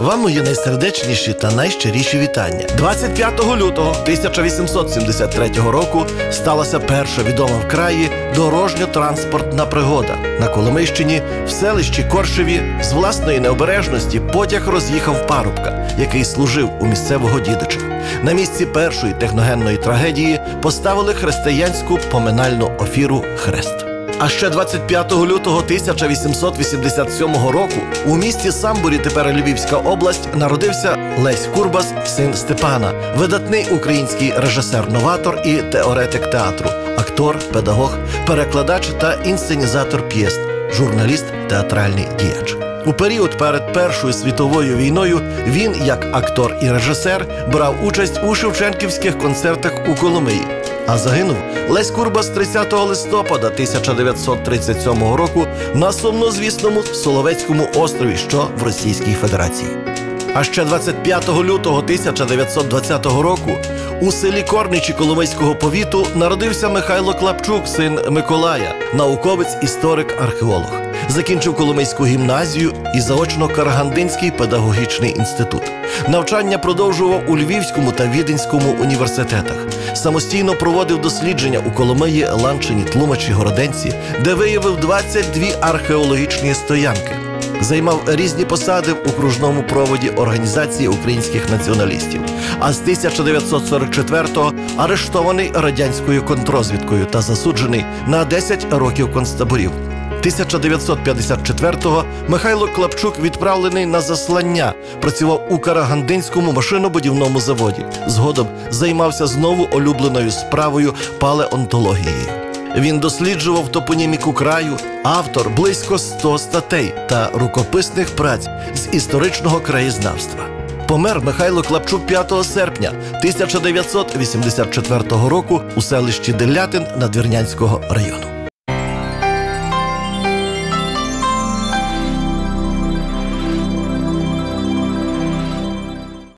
Вам мої найсердечніші та найщиріші вітання. 25 лютого 1873 року сталася перша відома в краї дорожньо-транспортна пригода. На Коломийщині в селищі Коршеві з власної необережності потяг роз'їхав парубка, який служив у місцевого дідича. На місці першої техногенної трагедії поставили християнську поминальну офіру Хрест. А ще 25 лютого 1887 року у місті Самбурі, тепер Львівська область, народився Лесь Курбас, син Степана, видатний український режисер-новатор і теоретик театру, актор, педагог, перекладач та інсценізатор п'єст, журналіст, театральний діяч. У період перед Першою світовою війною він, як актор і режисер, брав участь у шевченківських концертах у Коломиї. А загинув Лесь Курбас 30 листопада 1937 року на сумнозвісному Соловецькому острові, що в Російській Федерації. А ще 25 лютого 1920 року у селі Корничі Коломийського повіту народився Михайло Клапчук, син Миколая, науковець, історик, археолог. Закінчив Коломийську гімназію і заочно Карагандинський педагогічний інститут. Навчання продовжував у Львівському та Віденському університетах. Самостійно проводив дослідження у Коломиї, Ланчині, Тлумачі, Городенці, де виявив 22 археологічні стоянки. Займав різні посади в окружному проводі Організації українських націоналістів. А з 1944-го арештований радянською контрозвідкою та засуджений на 10 років концтаборів. 1954-го Михайло Клапчук відправлений на заслання, працював у Карагандинському машинобудівному заводі. Згодом займався знову улюбленою справою палеонтологією. Він досліджував топоніміку краю, автор близько 100 статей та рукописних праць з історичного краєзнавства. Помер Михайло Клапчук 5 серпня 1984 року у селищі Делятин Надвірнянського району.